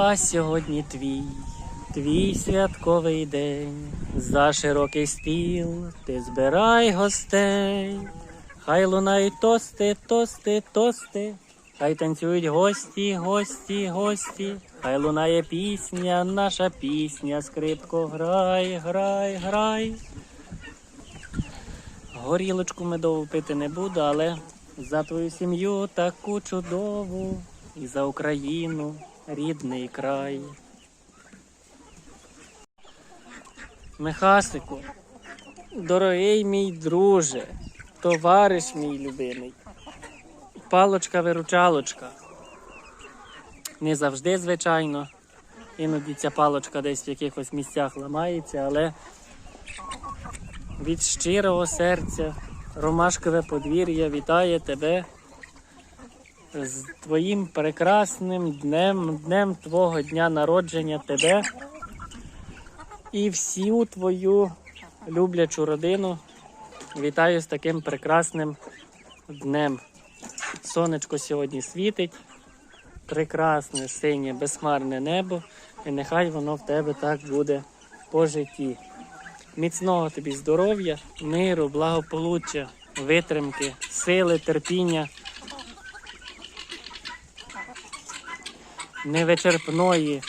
А сьогодні твій, твій святковий день. За широкий стіл ти збирай гостей. Хай лунають тости, тости, тости. Хай танцюють гості, гості, гості. Хай лунає пісня, наша пісня, скрипко, грай, грай, грай. Горілочку медову пити не буду, але за твою сім'ю таку чудову і за Україну, рідний край. Михасику, дорогий мій друже, товариш мій любимий, палочка-виручалочка. Не завжди, звичайно. Іноді ця палочка десь в якихось місцях ламається, але від щирого серця Ромашкове подвір'я вітає тебе з твоїм прекрасним днем, днем твого дня народження тебе і всю твою люблячу родину. Вітаю з таким прекрасним днем. Сонечко сьогодні світить, прекрасне синє безхмарне небо, і нехай воно в тебе так буде по житті. Міцного тобі здоров'я, миру, благополуччя, витримки, сили, терпіння, невичерпної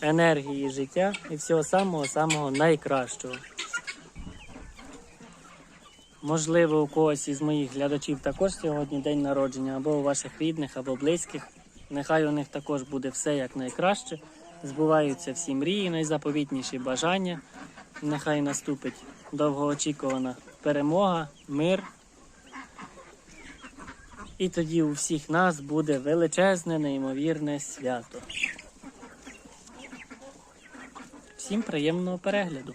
енергії життя і всього самого-самого найкращого. Можливо, у когось із моїх глядачів також сьогодні день народження, або у ваших рідних, або близьких. Нехай у них також буде все як найкраще. Збуваються всі мрії, найзаповітніші бажання. Нехай наступить довгоочікувана перемога, мир. І тоді у всіх нас буде величезне, неймовірне свято. Всім приємного перегляду!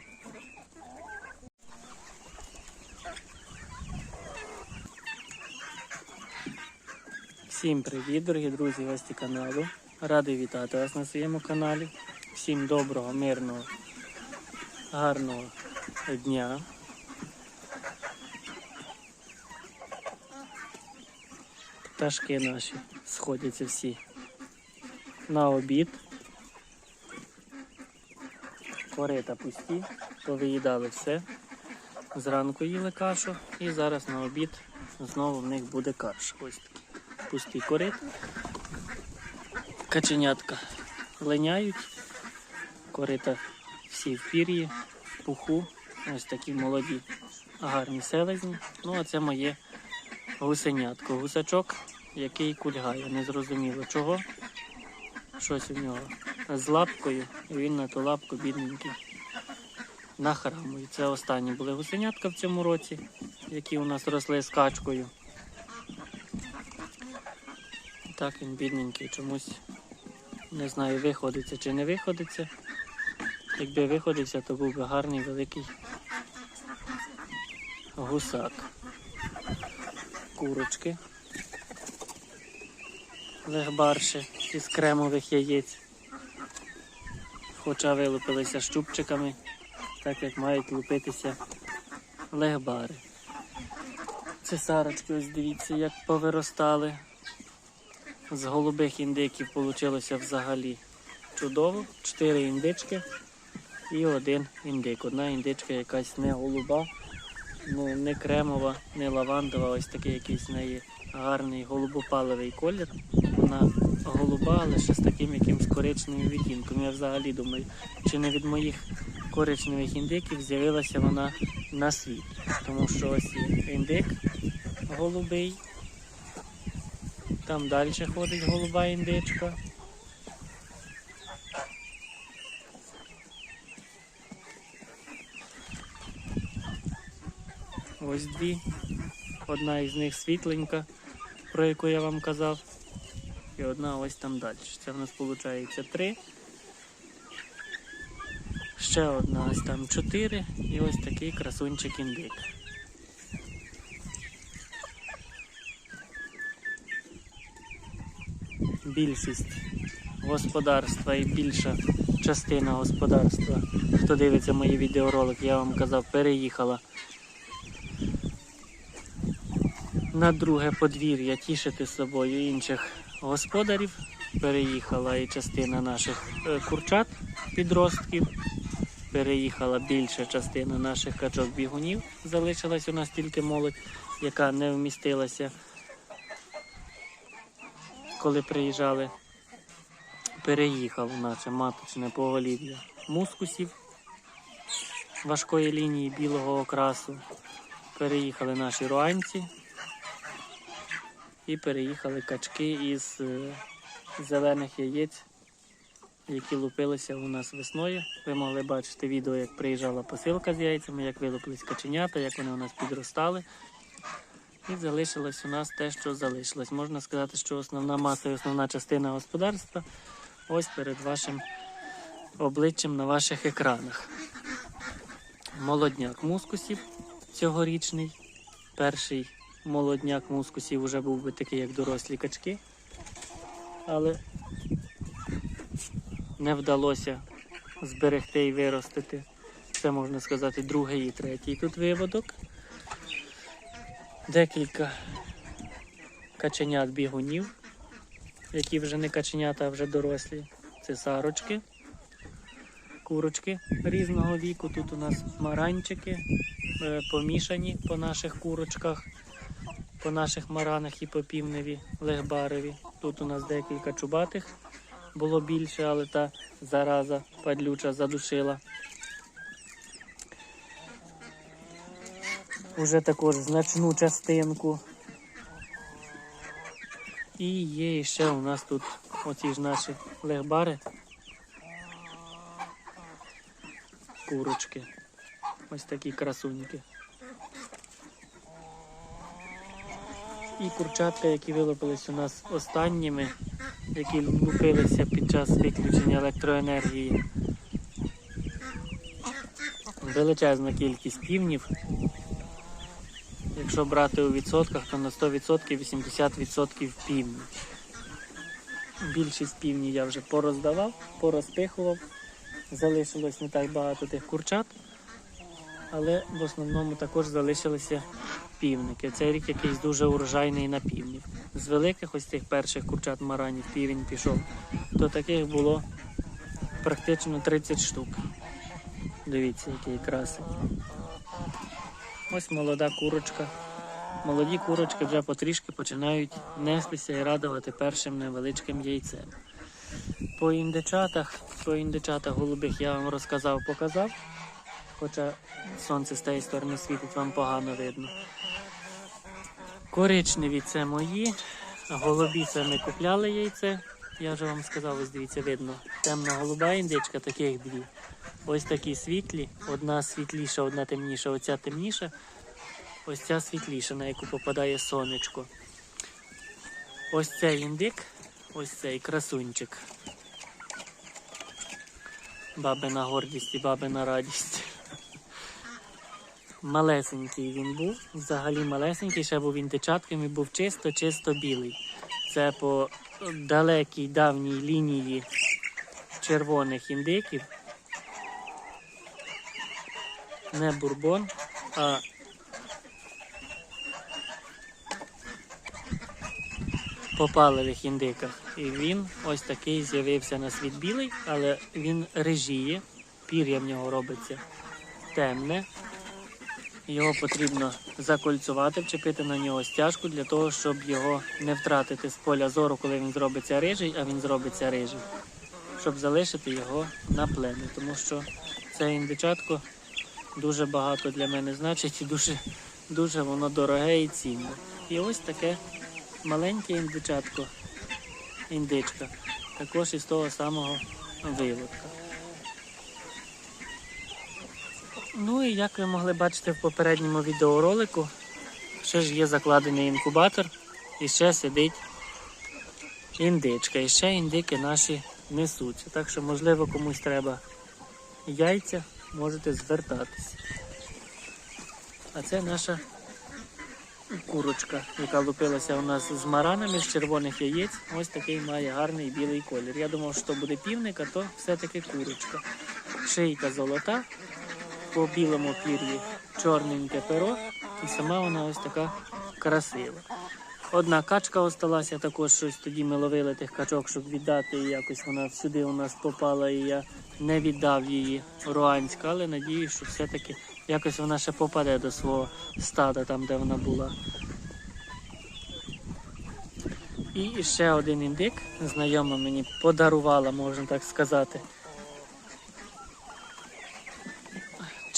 Всім привіт, дорогі друзі, гості каналу. Радий вітати вас на своєму каналі. Всім доброго, мирного, гарного дня. Пташки наші сходяться всі на обід. Корита пусті, повиїдали все. Зранку їли кашу і зараз на обід знову в них буде каша. Ось такі пусті корит. Каченятка линяють, корита всі в пір'ї, в пуху, ось такі молоді, гарні селезні. Ну, а це моє гусенятко. Гусачок, який кульгає, не зрозуміло чого. Щось у нього з лапкою, і він на ту лапку бідненький нахрамує. Це останні були гусенятка в цьому році, які у нас росли з качкою. Так він бідненький чомусь не знаю, виходиться чи не виходиться. Якби виходився, то був би гарний великий гусак. Курочки. Легбарші із кремових яєць. Хоча вилупилися щупчиками, так як мають лупитися легбари. Цесарочки, ось дивіться, як повиростали. З голубих індиків вийшло взагалі чудово. Чотири індички і один індик. Одна індичка якась не голуба, ну, не кремова, не лавандова, ось такий якийсь в неї гарний голубопалевий колір. Вона голуба, але ще з таким якимсь коричневим відтінком. Я взагалі думаю, чи не від моїх коричневих індиків з'явилася вона на світ. Тому що ось індик голубий. Там далі ходить голуба індичка. Ось дві. Одна із них світленька, про яку я вам казав. І одна ось там далі. Це в нас виходить три. Ще одна ось там чотири і ось такий красунчик індик. більшість господарства і більша частина господарства. Хто дивиться мої відеоролики, я вам казав, переїхала на друге подвір'я тішити собою інших господарів. переїхала і частина наших е, курчат підростків. Переїхала більша частина наших качок-бігунів. Залишилась у нас тільки молодь, яка не вмістилася, коли приїжджали. Переїхав наше маточне поголів'я мускусів важкої лінії білого окрасу. Переїхали наші руанці і переїхали качки із е, зелених яєць, які лупилися у нас весною. Ви могли бачити відео, як приїжджала посилка з яйцями, як вилупились каченята, як вони у нас підростали. І залишилось у нас те, що залишилось. Можна сказати, що основна маса і основна частина господарства ось перед вашим обличчям на ваших екранах. Молодняк мускусів цьогорічний. Перший молодняк мускусів вже був би такий, як дорослі качки. Але не вдалося зберегти і виростити. Це можна сказати другий і третій тут виводок. Декілька каченят бігунів, які вже не каченята, а вже дорослі. Це сарочки, курочки різного віку. Тут у нас маранчики е, помішані по наших курочках, по наших маранах і по півневі легбарові. Тут у нас декілька чубатих було більше, але та зараза падлюча задушила. Уже також значну частинку. І є ще у нас тут оці ж наші легбари. Курочки. Ось такі красуньки. І курчатка, які вилупились у нас останніми, які лупилися під час виключення електроенергії. Величезна кількість півнів. Якщо брати у відсотках, то на 100% 80% півні. Більшість півні я вже пороздавав, порозпихував. Залишилось не так багато тих курчат, але в основному також залишилися півники. Цей рік якийсь дуже урожайний на півнів. З великих ось цих перших курчат маранів півень пішов, то таких було практично 30 штук. Дивіться, який красень. Ось молода курочка. Молоді курочки вже потрішки починають нестися і радувати першим невеличким яйцем. По індичатах, по індичатах голубих я вам розказав, показав. Хоча сонце з тієї сторони світить, вам погано видно. Коричневі це мої, голубі це ми купляли яйце. Я вже вам сказав, ось дивіться, видно. Темна голуба індичка, таких дві. Ось такі світлі, одна світліша, одна темніша, оця темніша. Ось ця світліша, на яку попадає сонечко. Ось цей індик, ось цей красунчик. Бабина гордість і бабина радість. Малесенький він був, взагалі малесенький, ще був він індичатком і був чисто-чисто білий. Це по далекій давній лінії червоних індиків. Не бурбон, а по індиках. І він ось такий з'явився на світ білий, але він режіє, пір'я в нього робиться темне. Його потрібно закольцювати, вчепити на нього стяжку для того, щоб його не втратити з поля зору, коли він зробиться рижий, а він зробиться рижий, щоб залишити його на плем'я. Тому що це індичатко дуже багато для мене значить і дуже, дуже воно дороге і цінне. І ось таке маленьке індичатко, індичка, також із того самого виводка. Ну і як ви могли бачити в попередньому відеоролику, ще ж є закладений інкубатор і ще сидить індичка. І ще індики наші несуться. Так що, можливо, комусь треба яйця, можете звертатися. А це наша курочка, яка лупилася у нас з маранами з червоних яєць. Ось такий має гарний білий колір. Я думав, що буде півник, а то все-таки курочка. Шийка золота, по білому пір'ї чорненьке перо, і сама вона ось така красива. Одна качка осталася, також щось тоді ми ловили тих качок, щоб віддати. І якось вона сюди у нас попала, і я не віддав її руанська, але надіюсь, що все-таки якось вона ще попаде до свого стада, там де вона була. І ще один індик, знайома мені подарувала, можна так сказати.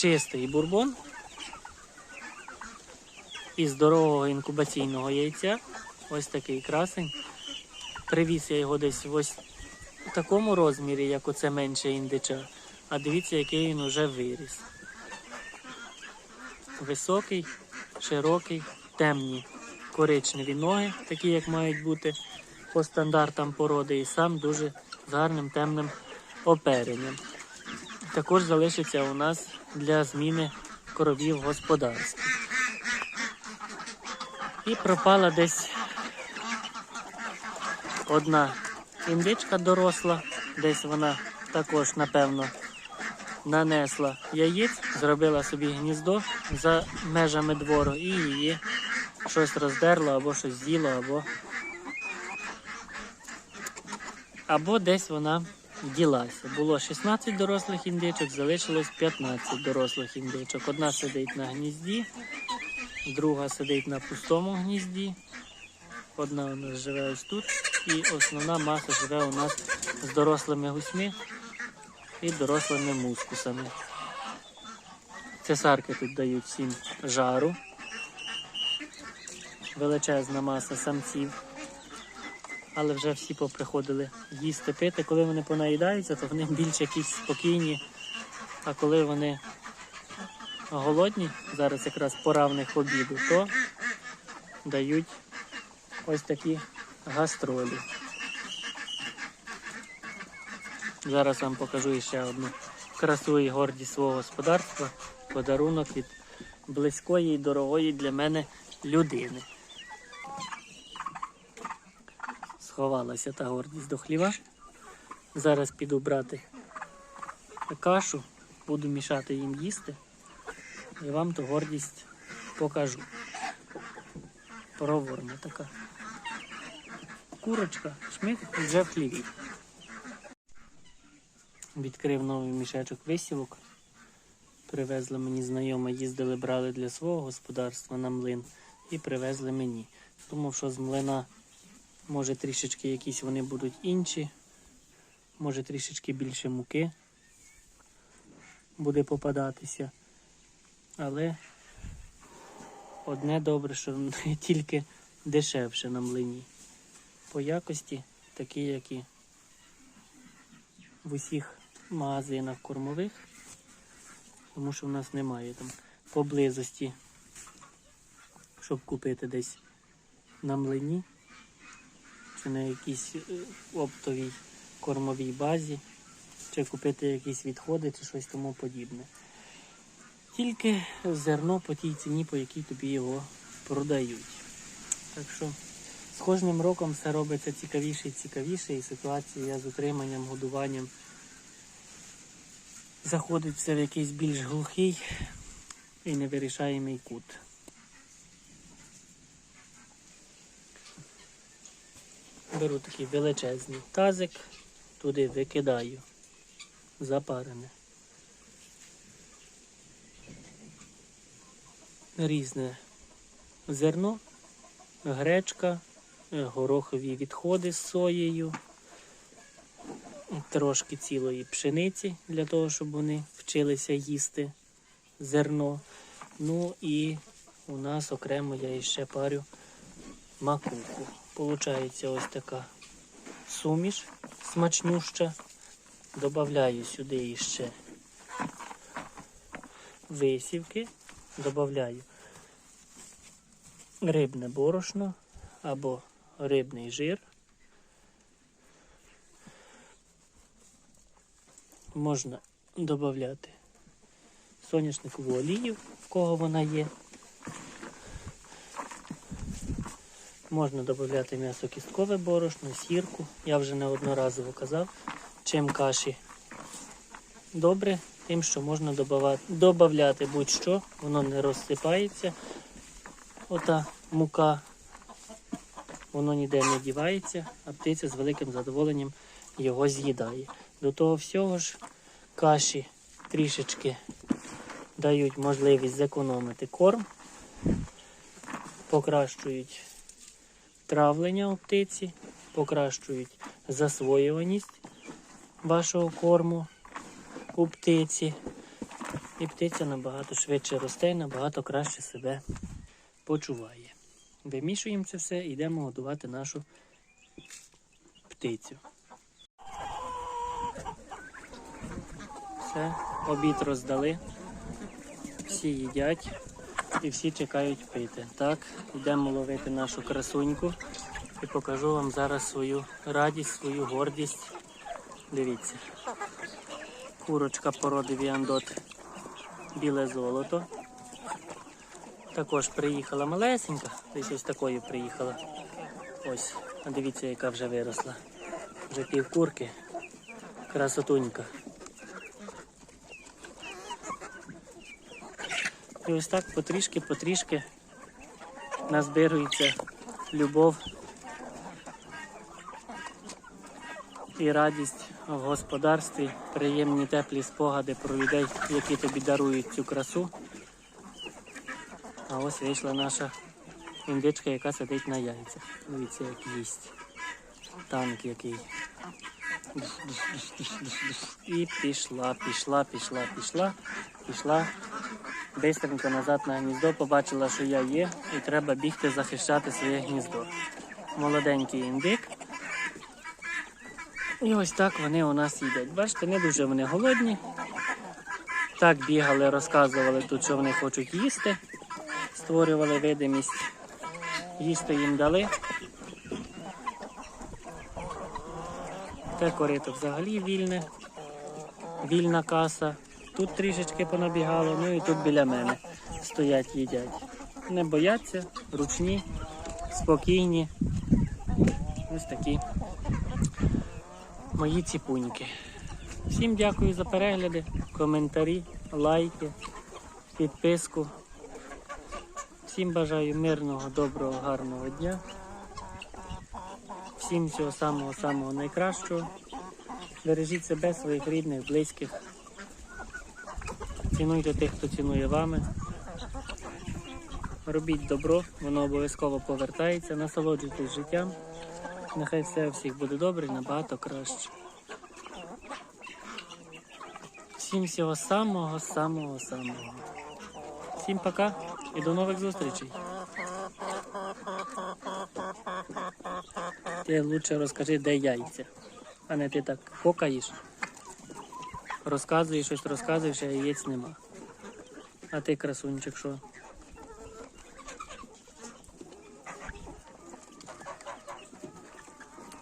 Чистий бурбон із здорового інкубаційного яйця. Ось такий красень. Привіз я його десь в ось такому розмірі, як оце менше індича. А дивіться, який він уже виріс. Високий, широкий, темні коричневі ноги, такі як мають бути по стандартам породи, і сам дуже з гарним темним оперенням. Також залишиться у нас для зміни коровів в господарстві. І пропала десь одна індичка доросла, десь вона також, напевно, нанесла яєць, зробила собі гніздо за межами двору і її щось роздерло або щось з'їло, або, або десь вона ділася. Було 16 дорослих індичок, залишилось 15 дорослих індичок. Одна сидить на гнізді, друга сидить на пустому гнізді. Одна у нас живе ось тут, і основна маса живе у нас з дорослими гусьми і дорослими мускусами. Цесарки тут дають всім жару. Величезна маса самців. Але вже всі поприходили їсти пити. Коли вони понаїдаються, то вони більш якісь спокійні. А коли вони голодні, зараз якраз пора в них обіду, то дають ось такі гастролі. Зараз вам покажу ще одну красу і гордість свого господарства. Подарунок від близької і дорогої для мене людини. Сховалася та гордість до хліва. Зараз піду брати кашу, буду мішати їм їсти і вам ту гордість покажу. Проворна така. Курочка, шмик вже в хліві. Відкрив новий мішечок висівок. Привезли мені знайома, їздили, брали для свого господарства на млин і привезли мені. Думав, що з млина може трішечки якісь вони будуть інші, може трішечки більше муки буде попадатися. Але одне добре, що тільки дешевше на млині. По якості такі, як і в усіх магазинах кормових, тому що в нас немає там поблизості, щоб купити десь на млині чи на якійсь е, оптовій кормовій базі, чи купити якісь відходи, чи щось тому подібне. Тільки зерно по тій ціні, по якій тобі його продають. Так що з кожним роком все робиться цікавіше і цікавіше, і ситуація з утриманням, годуванням заходить все в якийсь більш глухий і невирішаємий кут. Беру такий величезний тазик, туди викидаю запарене. Різне зерно, гречка, горохові відходи з соєю, трошки цілої пшениці для того, щоб вони вчилися їсти зерно. Ну і у нас окремо я ще парю макуху. Получається ось така суміш смачнюща. Добавляю сюди іще висівки, додаю рибне борошно або рибний жир. Можна додати соняшникову олію, в кого вона є. Можна додати м'ясо кісткове борошно, сірку. Я вже неодноразово казав, чим каші добре, тим, що можна додати будь-що, воно не розсипається. Ота мука воно ніде не дівається, а птиця з великим задоволенням його з'їдає. До того всього ж каші трішечки дають можливість зекономити корм, покращують травлення у птиці, покращують засвоюваність вашого корму у птиці. І птиця набагато швидше росте набагато краще себе почуває. Вимішуємо це все і йдемо годувати нашу птицю. Все, обід роздали. Всі їдять і всі чекають пити. Так, йдемо ловити нашу красуньку і покажу вам зараз свою радість, свою гордість. Дивіться. Курочка породи Віандот біле золото. Також приїхала малесенька, десь ось такою приїхала. Ось, а дивіться, яка вже виросла. Вже півкурки. Красотунька. І ось так потрішки-потрішки назбирується любов і радість в господарстві, приємні теплі спогади про людей, які тобі дарують цю красу. А ось вийшла наша індичка, яка сидить на яйцях. Дивіться, як їсть. Танк який. І пішла, пішла, пішла, пішла, пішла. Бистренько назад на гніздо, побачила, що я є, і треба бігти захищати своє гніздо. Молоденький індик. І ось так вони у нас їдять. Бачите, не дуже вони голодні. Так бігали, розказували тут, що вони хочуть їсти. Створювали видимість. Їсти їм дали. Те корито взагалі вільне, вільна каса. Тут трішечки понабігало, ну і тут біля мене стоять, їдять. Не бояться, ручні, спокійні. Ось такі мої ціпуньки. Всім дякую за перегляди, коментарі, лайки, підписку. Всім бажаю мирного, доброго, гарного дня. Всім всього самого-самого найкращого. Бережіть себе, своїх рідних, близьких. Цінуйте тих, хто цінує вами. Робіть добро, воно обов'язково повертається. Насолоджуйтесь життям. Нехай все у всіх буде добре набагато краще. Всім всього самого, самого, самого. Всім пока і до нових зустрічей. Ти лучше розкажи, де яйця, а не ти так покаєш. Розказуєш щось, розказуєш, а яєць нема. А ти красунчик, що?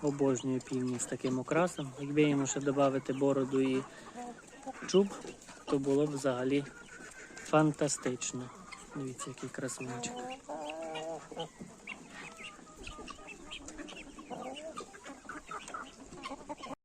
Обожнюю півні з таким окрасом. Якби йому ще додати бороду і чуб, то було б взагалі фантастично. Дивіться, який красунчик.